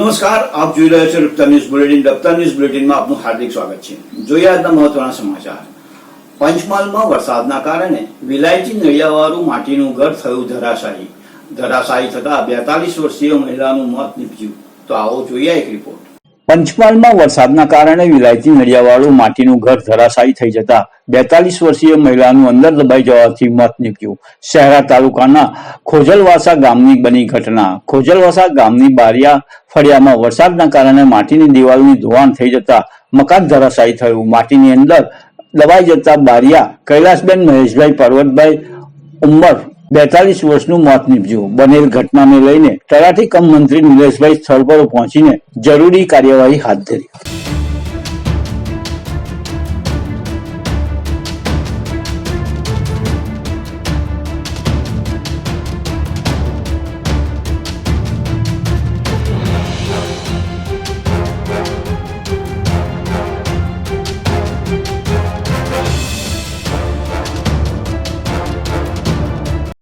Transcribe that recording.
નમસ્કાર, આપ જોઈ રહ્યા છો Raftaar news bulletin. Raftaar news બુલેટિનમાં આપનું હાર્દિક સ્વાગત છે. જોઈએ આજના મહત્વના સમાચાર. પંચમહાલમાં વરસાદના કારણે વિલાયતી નળિયાવાળું માટીનું ઘર થયું ધરાશાયી. ધરાશાયી થતા બેતાલીસ વર્ષીય મહિલાનું મોત નીપજ્યું. તો આવો જોઈએ એક રિપોર્ટ. પંચમહાલમાં વરસાદના કારણે વિલાયતી નળિયાવાળું માટીનું ઘર ધરાશાયી થઈ જતા બેતાલીસ વર્ષીય મહિલાનું અંદર દબાઈ જવાથી મોત નીપજ્યું. શહેરા તાલુકાના ખોજલવાસા ગામની બની ઘટના. ખોજલવાસા ગામની બારિયા ફળિયામાં વરસાદના કારણે માટીની દિવાલની ધોવાણ થઈ જતા મકાન ધરાશાયી થયું. માટીની અંદર દબાઈ જતા બારિયા કૈલાસબેન મહેશભાઈ, પર્વતભાઈ ઉંમર બેતાલીસ વર્ષનું મોત નીપજ્યું. બનેલ ઘટનાને લઈને તલાટી કમ મંત્રી નિલેશભાઈ સ્થળ પર પહોંચીને જરૂરી કાર્યવાહી હાથ ધરી.